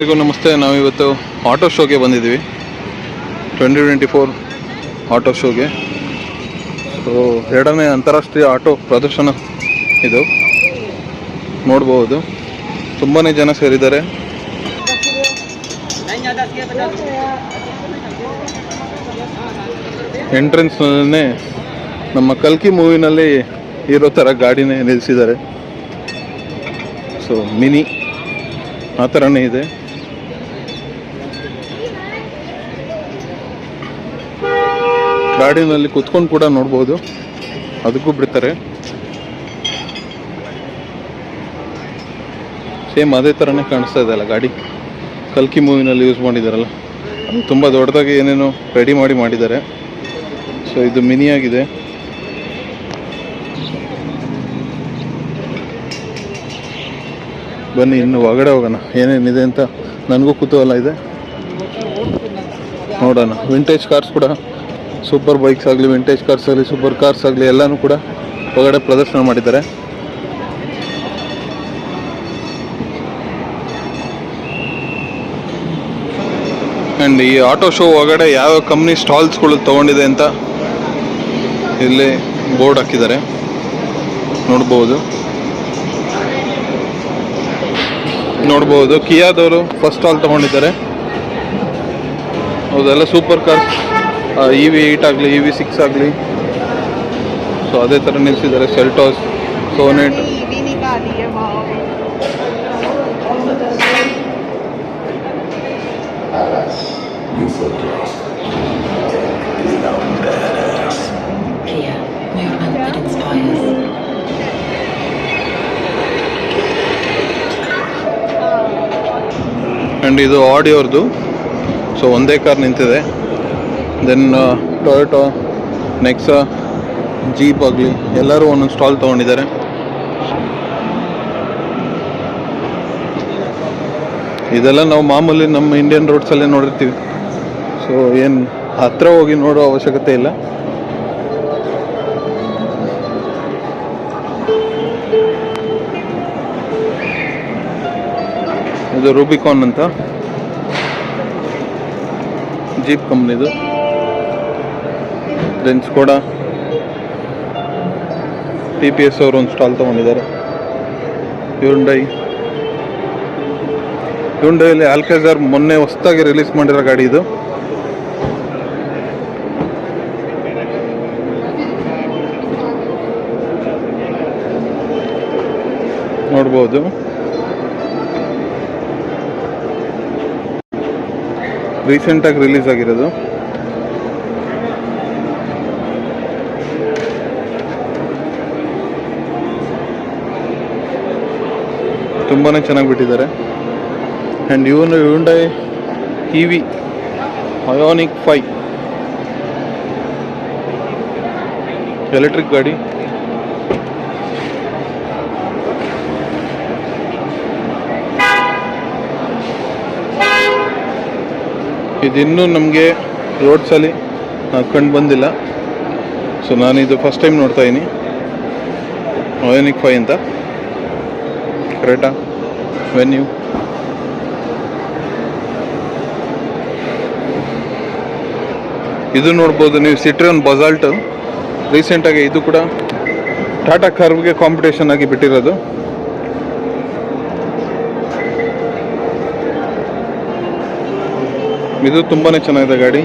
ಎಲ್ರಿಗೂ ನಮಸ್ತೆ. ನಾವಿವತ್ತು ಆಟೋ ಶೋಗೆ ಬಂದಿದ್ದೀವಿ. ಟ್ವೆಂಟಿ ಟ್ವೆಂಟಿ ಫೋರ್ ಆಟೋ ಶೋಗೆ. ಸೊ ಎರಡನೇ ಅಂತಾರಾಷ್ಟ್ರೀಯ ಆಟೋ ಪ್ರದರ್ಶನ ಇದು. ನೋಡಬಹುದು ತುಂಬಾ ಜನ ಸೇರಿದ್ದಾರೆ. ಎಂಟ್ರೆನ್ಸ್ನೇ ನಮ್ಮ ಕಲ್ಕಿ ಮೂವಿನಲ್ಲಿ ಇರೋ ಥರ ಗಾಡಿನೇ ನಿಲ್ಲಿಸಿದ್ದಾರೆ ಸೊ ಮಿನಿ ಆ ಥರನೇ ಇದೆ. ಗಾಡಿನಲ್ಲಿ ಕುತ್ಕೊಂಡು ಕೂಡ ನೋಡ್ಬೋದು. ಅದಕ್ಕೂ ಬಿಡ್ತಾರೆ. ಸೇಮ್ ಅದೇ ಥರನೇ ಕಾಣಿಸ್ತಾ ಇದೆ ಅಲ್ಲ ಗಾಡಿ? ಕಲ್ಕಿ ಮೂವಿನಲ್ಲಿ ಯೂಸ್ ಮಾಡಿದ್ದಾರಲ್ಲ ಅದು ತುಂಬ ದೊಡ್ಡದಾಗಿ ಏನೇನೋ ರೆಡಿ ಮಾಡಿ ಮಾಡಿದ್ದಾರೆ. ಸೊ ಇದು ಮಿನಿಯಾಗಿದೆ ಬನ್ನಿ, ಇನ್ನು ಒಳಗಡೆ ಹೋಗೋಣ. ಏನೇನಿದೆ ಅಂತ ನನಗೂ ಕುತೂಹಲ ಇದೆ. ನೋಡೋಣ. ವಿಂಟೇಜ್ ಕಾರ್ಸ್ ಕೂಡ ಸೂಪರ್ ಬೈಕ್ಸ್ ಆಗಲಿ ವಿಂಟೇಜ್ ಕಾರ್ಸ್ ಆಗಲಿ ಸೂಪರ್ ಕಾರ್ಸ್ ಆಗಲಿ ಎಲ್ಲನೂ ಕೂಡ ಒಳಗಡೆ ಪ್ರದರ್ಶನ ಮಾಡಿದ್ದಾರೆ. ಆ್ಯಂಡ್ ಈ ಆಟೋ ಶೋ ಒಳಗಡೆ ಯಾವ ಕಂಪ್ನಿ ಸ್ಟಾಲ್ಸ್ಗಳು ತೊಗೊಂಡಿದೆ ಅಂತ ಇಲ್ಲಿ ಬೋರ್ಡ್ ಹಾಕಿದ್ದಾರೆ. ನೋಡ್ಬೋದು. ನೋಡ್ಬೋದು ಕಿಯಾದವರು ಫಸ್ಟ್ ಸ್ಟಾಲ್ ತೊಗೊಂಡಿದ್ದಾರೆ. ಹೌದೆಲ್ಲ super cars E V eight ಆಗಲಿ ಇ ವಿ ಸಿಕ್ಸ್ ಆಗಲಿ. ಸೊ ಅದೇ ಥರ ನಿಲ್ಲಿಸಿದ್ದಾರೆ ಸೆಲ್ಟಾಸ್ ಸೋನೆಟ್. ಆ್ಯಂಡ್ ಇದು ಆಡಿಯೋರ್ದು ಸೊ ಒಂದೇ ಕಾರ್ ನಿಂತಿದೆ. ದೆನ್ ಟೊಯೋಟೋ ನೆಕ್ಸಾ ಜೀಪ್ ಆಗಲಿ ಎಲ್ಲರೂ ಒಂದೊಂದು ಸ್ಟಾಲ್ ತೊಗೊಂಡಿದ್ದಾರೆ. ಇದೆಲ್ಲ ನಾವು ಮಾಮೂಲಿ ನಮ್ಮ ಇಂಡಿಯನ್ ರೋಡ್ಸಲ್ಲೇ ನೋಡಿರ್ತೀವಿ. ಸೊ ಏನು ಹತ್ತಿರ ಹೋಗಿ ನೋಡೋ ಅವಶ್ಯಕತೆ ಇಲ್ಲ. ಇದು ರೂಬಿಕಾನ್ ಅಂತ. ಜೀಪ್ ಕಂಪ್ನಿದು ದೆನ್ ಕೂಡ ಟಿ ಪಿ ಎಸ್ ಅವರು ಒಂದು ಸ್ಟಾಲ್ ತೊಗೊಂಡಿದ್ದಾರೆ. ಯುಂಡೈ ಯುಂಡೈಲಿ ಆಲ್ಕೆಜಾರ್ ಮೊನ್ನೆ ಹೊಸದಾಗಿ ರಿಲೀಸ್ ಮಾಡಿರೋ ಗಾಡಿ ಇದು. ನೋಡ್ಬೋದು. ರೀಸೆಂಟಾಗಿ ರಿಲೀಸ್ ಆಗಿರೋದು. ತುಂಬಾ ಚೆನ್ನಾಗಿ ಬಿಟ್ಟಿದ್ದಾರೆ ಆ್ಯಂಡ್ ಇವನು Hyundai E V Ioniq five electric ಗಾಡಿ. ಇದಿನ್ನೂ ನಮಗೆ ರೋಡ್ಸಲ್ಲಿ ಕಂಡು ಬಂದಿಲ್ಲ. ಸೊ ನಾನು ಇದು ಫಸ್ಟ್ ಟೈಮ್ ನೋಡ್ತಾ ಇದ್ದೀನಿ ಅಯೋನಿಕ್ ಫೈ ಅಂತ. ಕರೆಕ್ಟಾ ವೆನ್ಯೂ ಇದು ನೋಡ್ಬೋದು ನೀವು ಸಿಟ್ರಿಯನ್ ಬಸಾಲ್ಟ್ ರೀಸೆಂಟಾಗಿ ಇದು ಕೂಡ ಟಾಟಾ ಕರ್ವ್ಗೆ ಕಾಂಪಿಟೇಷನ್ ಆಗಿ ಬಿಟ್ಟಿರೋದು. ಇದು ತುಂಬಾ ಚೆನ್ನಾಗಿದೆ ಗಾಡಿ.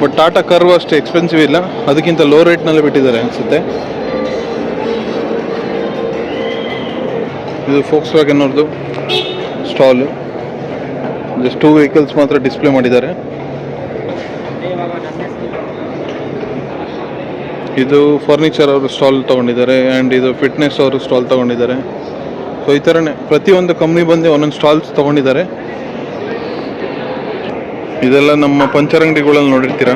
ಬಟ್ ಟಾಟಾ ಕರ್ವ್ ಅಷ್ಟು ಎಕ್ಸ್ಪೆನ್ಸಿವ್ ಇಲ್ಲ. ಅದಕ್ಕಿಂತ ಲೋ ರೇಟ್ನಲ್ಲೇ ಬಿಟ್ಟಿದ್ದಾರೆ ಅನಿಸುತ್ತೆ. ಇದು ಫೋಕ್ಸ್ ವ್ಯಾಗನ್ ಅವ್ರದ್ದು ಸ್ಟಾಲ್ ಜಸ್ಟ್ ಟೂ ವೆಹಿಕಲ್ಸ್ ಮಾತ್ರ ಡಿಸ್ಪ್ಲೇ ಮಾಡಿದ್ದಾರೆ. ಇದು ಫರ್ನಿಚರ್ ಅವರು ಸ್ಟಾಲ್ ತೊಗೊಂಡಿದ್ದಾರೆ ಆ್ಯಂಡ್ ಇದು ಫಿಟ್ನೆಸ್ ಅವರು ಸ್ಟಾಲ್ ತೊಗೊಂಡಿದ್ದಾರೆ. ಸೊ ಈ ಥರನೇ ಪ್ರತಿಯೊಂದು ಕಂಪ್ನಿ ಬಂದು ಒಂದೊಂದು ಸ್ಟಾಲ್ಸ್ ತೊಗೊಂಡಿದ್ದಾರೆ. ಇದೆಲ್ಲ ನಮ್ಮ ಪಂಚರ್ ಅಂಗಡಿಗಳಲ್ಲಿ ನೋಡಿರ್ತೀರಾ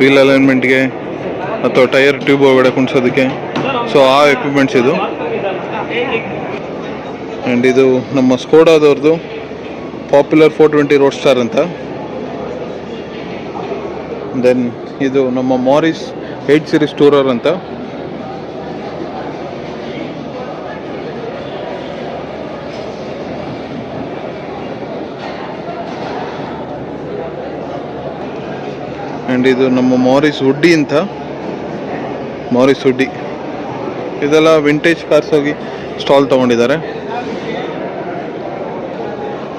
ವೀಲ್ ಅಲೈನ್ಮೆಂಟ್ಗೆ ಅಥವಾ ಟೈರ್ ಟ್ಯೂಬ್ ಒಳಗಡೆ ಕುಣಿಸೋದಕ್ಕೆ. ಸೊ ಆ ಎಕ್ವಿಪ್ಮೆಂಟ್ಸ್ ಇದು. ಆ್ಯಂಡ್ ಇದು ನಮ್ಮ ಸ್ಕೋಡಾದವ್ರದ್ದು popular four twenty road star ಅಂತ. ದೆನ್ ಇದು ನಮ್ಮ ಮಾರಿಸ್ ಏಟ್ ಸಿರೀಸ್ ಟೂರರ್ ಅಂತ. ಆ್ಯಂಡ್ ಇದು ನಮ್ಮ ಮಾರಿಸ್ ಹುಡ್ಡಿ ಅಂತ. ಮಾರಿಸ್ ಹುಡ್ಡಿ ಇದೆಲ್ಲ ವಿಂಟೇಜ್ ಕಾರ್ಸ್ ಹೋಗಿ stall ತೊಗೊಂಡಿದ್ದಾರೆ.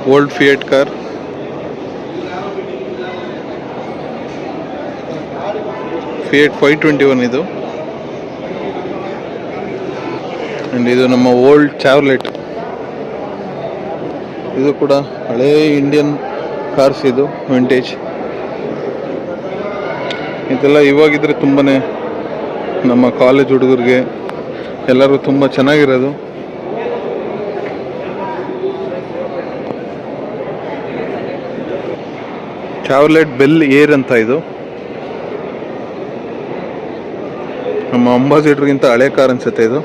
Old Fiat car. Fiat five twenty one ಇದು. ಆ್ಯಂಡ್ ಇದು ನಮ್ಮ ಓಲ್ಡ್ ಚಾವ್ಲೆಟ್. ಇದು ಕೂಡ ಹಳೇ ಇಂಡಿಯನ್ ಕಾರ್ಸ್ ಇದು ವಿಂಟೇಜ್ ಇದೆಲ್ಲ ಇವಾಗಿದ್ರೆ ತುಂಬಾ ನಮ್ಮ ಕಾಲೇಜ್ ಹುಡುಗರಿಗೆ ಎಲ್ಲರೂ ತುಂಬ ಚೆನ್ನಾಗಿರೋದು. ಚಾವ್ಲೆಟ್ ಬೆಲ್ ಏರ್ ಅಂತ ಇದು. ನಮ್ಮ ಅಂಬಾಸಿಡರ್ಗಿಂತ ಹಳೆ ಕಾರ್ ಅನ್ಸುತ್ತೆ ಇದು.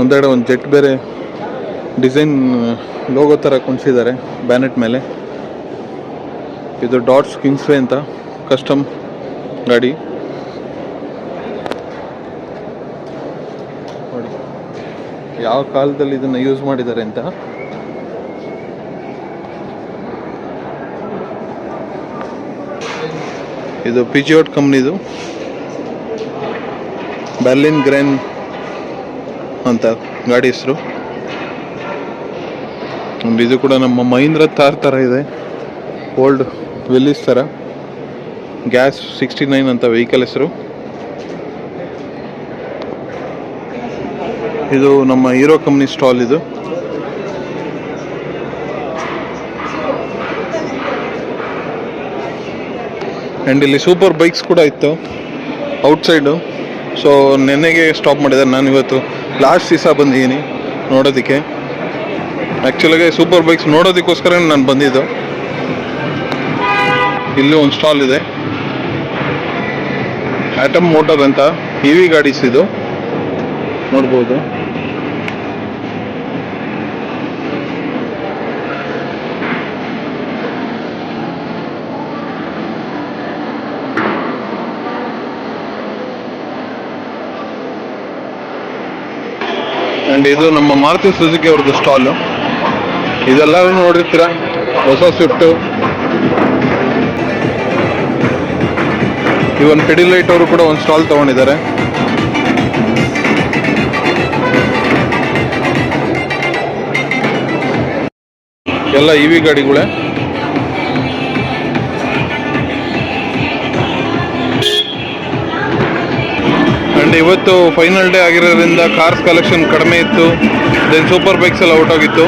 ಒಂದೆಡೆ ಒಂದು ಜೆಟ್ ಬೇರೆ ಡಿಸೈನ್ ಲೋಗೋ ಥರ ಕುಣಿಸಿದ್ದಾರೆ ಬ್ಯಾನೆಟ್ ಮೇಲೆ. ಇದು ಡಾಟ್ಸ್ ಕಿಂಗ್ಸ್ವೇ ಅಂತ ಕಸ್ಟಮ್ ಗಾಡಿ. ಯಾವ ಕಾಲದಲ್ಲಿ ಇದನ್ನು ಯೂಸ್ ಮಾಡಿದ್ದಾರೆ ಅಂತ. ಇದು ಪಿಜಿಯೋಟ್ ಕಂಪ್ನಿದು ಬರ್ಲಿನ್ ಗ್ರೇನ್ ಅಂತ ಗಾಡಿ ಹೆಸರು. ಇದು ಕೂಡ ನಮ್ಮ ಮಹೀಂದ್ರ ತಾರ್ ಥರ ಇದೆ. ಓಲ್ಡ್ ವಿಲ್ಲಿಸ್ ಥರ ಗ್ಯಾಸ್ ಸಿಕ್ಸ್ಟಿ ನೈನ್ ಅಂತ ವೆಹಿಕಲ್ ಹೆಸರು. ಇದು ನಮ್ಮ ಹೀರೋ ಕಂಪ್ನಿ ಸ್ಟಾಲ್ ಇದು. ಆ್ಯಂಡ್ ಇಲ್ಲಿ ಸೂಪರ್ ಬೈಕ್ಸ್ ಕೂಡ ಇತ್ತು ಔಟ್ಸೈಡು ಸೊ ನೆನ್ನೆಗೆ ಸ್ಟಾಪ್ ಮಾಡಿದ್ದಾರೆ ನಾನು ಇವತ್ತು. ಲಾಸ್ಟ್ ದಿವಸ ಬಂದಿದ್ದೀನಿ ನೋಡೋದಕ್ಕೆ. ಆ್ಯಕ್ಚುಲಾಗೆ ಸೂಪರ್ ಬೈಕ್ಸ್ ನೋಡೋದಕ್ಕೋಸ್ಕರ ನಾನು ಬಂದಿದ್ದು. ಇಲ್ಲಿ ಒಂದು ಸ್ಟಾಲ್ ಇದೆ. ಆಟಮ್ ಮೋಟರ್ ಅಂತ ಇ ವಿ ಗಾಡೀಸ್ ಇದು ನೋಡ್ಬೋದು. ಆ್ಯಂಡ್ ಇದು ನಮ್ಮ ಮಾರುತಿ ಸುಜುಕಿ ಅವ್ರದ್ದು ಸ್ಟಾಲು ಇದೆಲ್ಲರೂ ನೋಡಿರ್ತೀರ? ಹೊಸ ಸ್ವಿಫ್ಟು ಇವನ್ ಪೆಡಿಲೈಟ್ ಅವರು ಕೂಡ ಒಂದು ಸ್ಟಾಲ್ ತಗೊಂಡಿದ್ದಾರೆ. ಎಲ್ಲ ಇ ವಿ ಗಾಡಿಗಳೇ. ಆ್ಯಂಡ್ ಇವತ್ತು ಫೈನಲ್ ಡೇ ಆಗಿರೋದ್ರಿಂದ ಕಾರ್ಸ್ ಕಲೆಕ್ಷನ್ ಕಡಿಮೆ ಇತ್ತು ದೆನ್ ಸೂಪರ್ ಬೈಕ್ಸ್ ಎಲ್ಲ ಔಟ್ ಆಗಿತ್ತು.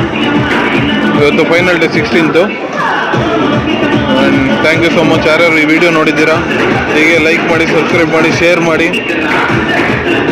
ಇವತ್ತು final day sixteenth and thank you so much ಯಾರ್ಯಾರು ಈ ವಿಡಿಯೋ ನೋಡಿದ್ದೀರಾ, ಹೀಗೆ ಲೈಕ್ ಮಾಡಿ ಸಬ್ಸ್ಕ್ರೈಬ್ ಮಾಡಿ ಶೇರ್ ಮಾಡಿ.